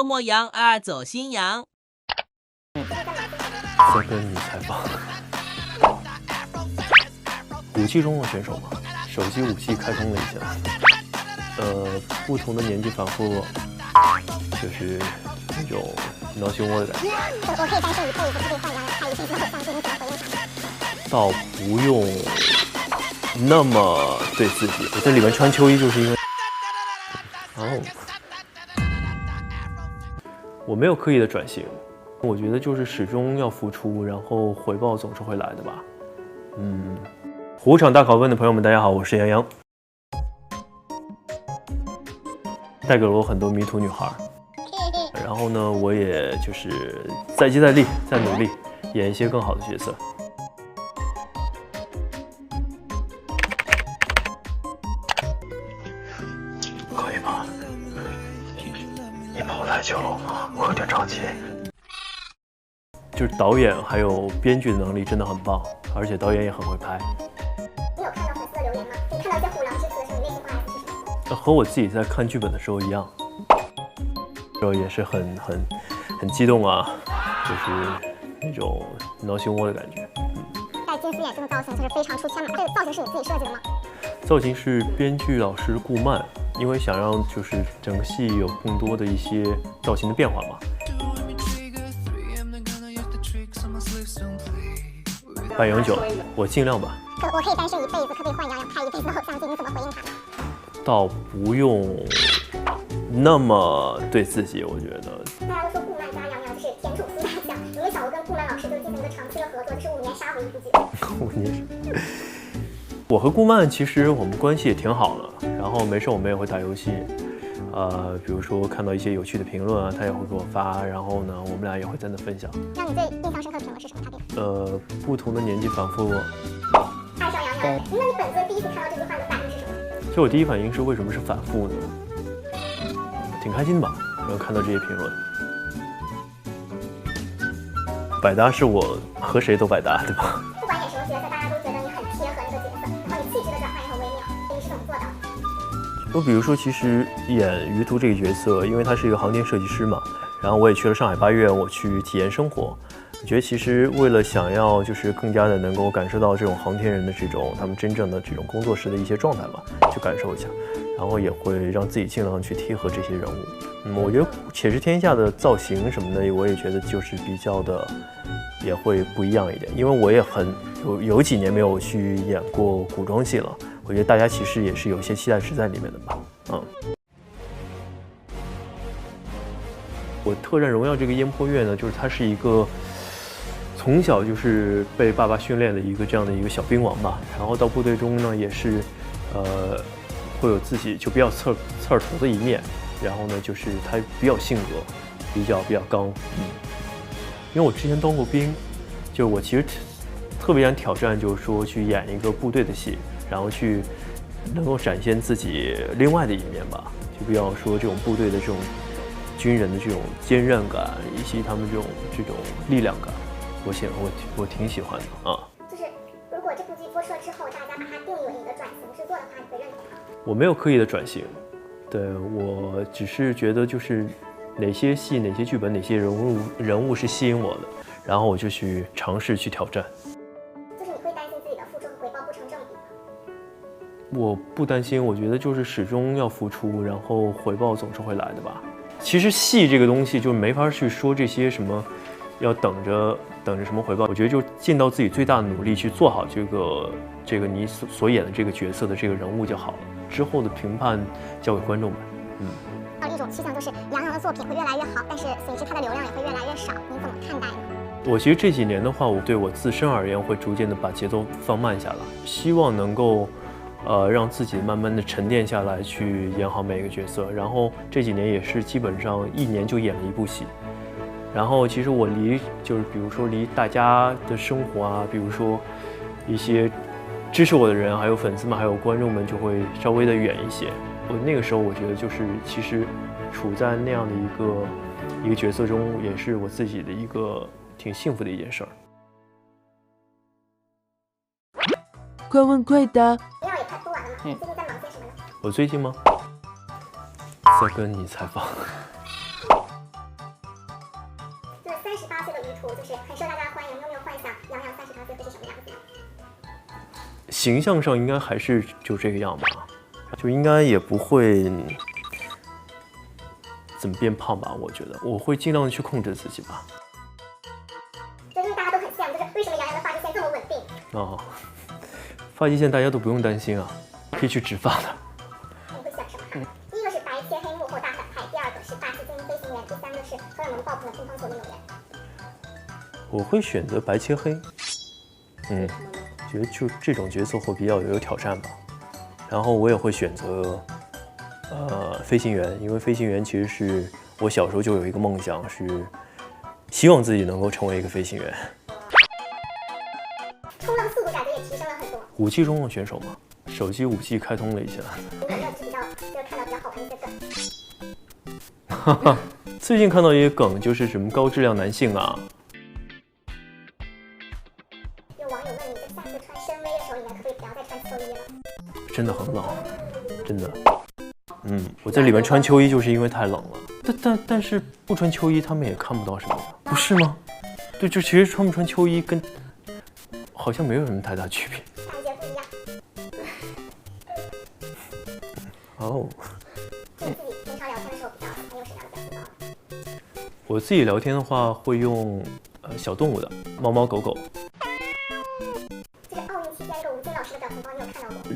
周末羊啊，走心羊。在跟你采访。武器中的选手嘛，手机武器开通了一下。呃，不同的年纪反复，就是那种挠心窝的感觉。我可以单身一辈子，可以换羊羊拍一辈子后相机，你怎么回应他？倒不用那么对自己。我在里面穿秋衣，就是因为哦，我没有刻意的转型，我觉得就是始终要付出，然后回报总是会来的吧。嗯，虎场大拷问的朋友们，大家好，我是杨洋，带给了我很多迷途女孩。然后呢，我也就是再接再厉，再努力，演一些更好的角色。可以吗？你跑太久了，我有点着急。就是导演还有编剧的能力真的很棒，而且导演也很会拍。你有看到粉丝的留言吗？你看到一些虎狼之词的时候，你内心话是什么？那和我自己在看剧本的时候一样，时候也是很很很激动啊，就是那种挠心窝的感觉。戴金丝眼镜的造型就是非常出圈嘛。这个造型是你自己设计的吗？造型是编剧老师顾漫，因为想让就是整个戏有更多的一些造型的变化嘛。扮永久，我尽量吧，可我可以单身一辈子，可不可以换杨洋拍一辈子偶像剧，你怎么回应他？倒不用那么对自己，我觉得。我和顾漫其实我们关系也挺好的，然后没事我们也会打游戏，呃，比如说看到一些有趣的评论啊，他也会给我发，然后呢，我们俩也会在那分享。让你最印象深刻的评论是什么？他给你呃，不同的年纪反复，爱上杨洋。那你本尊第一次看到这句话的反应是什么？其实我第一反应是为什么是反复呢？挺开心的吧，然后看到这些评论。百搭是我和谁都百搭，对吧？就比如说，其实演于途这个角色，因为他是一个航天设计师嘛，然后我也去了上海八院，我去体验生活。我觉得其实为了想要就是更加的能够感受到这种航天人的这种他们真正的这种工作室的一些状态吧，去感受一下，然后也会让自己尽量去贴合这些人物。嗯，我觉得《且试天下》的造型什么的，我也觉得就是比较的也会不一样一点，因为我也很有有几年没有去演过古装戏了，我觉得大家其实也是有一些期待值在里面的吧，嗯。我特战荣耀这个烟波月呢，就是它是一个从小就是被爸爸训练的一个这样的一个小兵王吧，然后到部队中呢，也是呃会有自己就比较刺儿刺儿头的一面，然后呢，就是他比较性格比较比较刚，嗯，因为我之前当过兵，就我其实特特别想挑战，就是说去演一个部队的戏，然后去能够展现自己另外的一面吧，就不要说这种部队的这种军人的这种坚韧感，以及他们这种这种力量感，我喜我挺我挺喜欢的啊。就是如果这部剧播出了之后，大家把它定义为一个转型制作的话，你会认同吗？我没有刻意的转型，对我只是觉得就是哪些戏、哪些剧本、哪些人物人物是吸引我的，然后我就去尝试去挑战。就是你会担心自己的付出和回报不成正比吗？我不担心，我觉得就是始终要付出，然后回报总是会来的吧。其实戏这个东西就没法去说这些什么，要等着等着什么回报。我觉得就尽到自己最大的努力去做好这个这个你所所演的这个角色的这个人物就好了。之后的评判交给观众吧。嗯，种趋向就是杨洋的作品会越来越好，但是随之他的流量也会越来越少，你怎么看待呢？我其实这几年的话，我对我自身而言会逐渐的把节奏放慢下来，希望能够，呃，让自己慢慢的沉淀下来，去演好每一个角色。然后这几年也是基本上一年就演了一部戏。然后其实我离就是比如说离大家的生活啊，比如说一些支持我的人，还有粉丝们，还有观众们，就会稍微的远一些。我那个时候，我觉得就是其实处在那样的一个一个角色中，也是我自己的一个挺幸福的一件事儿。快问快答，要也快播完了嘛？嗯。最近在忙些什么呢？我最近吗？在跟你采访。这三十八岁的余图，就是很受大家欢迎。有没有幻想杨洋三十岁会是什么样子？形象上应该还是就这个样吧。就应该也不会怎么变胖吧？我觉得我会尽量的去控制自己吧。就因为大家都很羡慕，就是为什么杨洋的发际线这么稳定？哦，发际线大家都不用担心啊，可以去植发的。你会选什么？第一个是白切黑幕后大反派，第二个是大师精英飞行员，第三个是荷尔蒙爆棚的乒乓球运动员。我会选择白切黑，嗯，觉得就这种角色会比较有挑战吧。然后我也会选择，呃，飞行员，因为飞行员其实是我小时候就有一个梦想，是希望自己能够成为一个飞行员。冲浪速度感觉也提升了很多。武器中的选手嘛，手机武器开通了一下。有没有是比较就是看到比较好看的一些梗？哈哈，最近看到一个梗，就是什么高质量男性啊，真的很冷，真的。嗯，我在里面穿秋衣就是因为太冷了。但但但是不穿秋衣，他们也看不到什么呀，不是吗？对，就其实穿不穿秋衣跟好像没有什么太大区别。感觉不一样。哦，你自己平常聊天的时候比较喜什么样的表情包？我自己聊天的话会用呃小动物的，猫猫狗狗。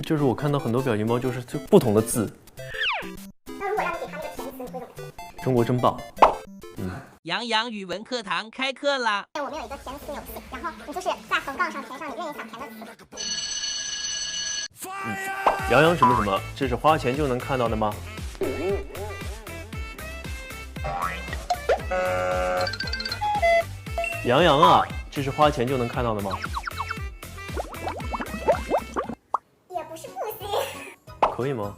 就是我看到很多表情包，就是就不同的字，那如果让你给他那个填词，你会怎么填？中国真棒。嗯杨洋语文课堂开课啦！我们有一个填词游戏，然后你就是在横杠上填上你愿意想填的词。杨洋什么什么，这是花钱就能看到的吗？杨洋啊，这是花钱就能看到的吗？可以吗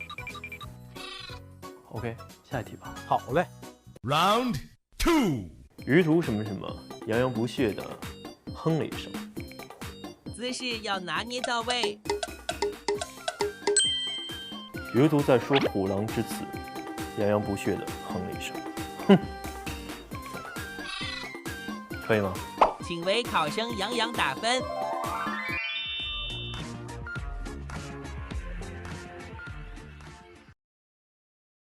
？OK，下一题吧。好嘞。Round two. 于途什么什么，洋洋不屑的哼了一声。姿势要拿捏到位。于途在说虎狼之词，洋洋不屑的哼了一声。哼，可以吗？请为考生杨洋打分。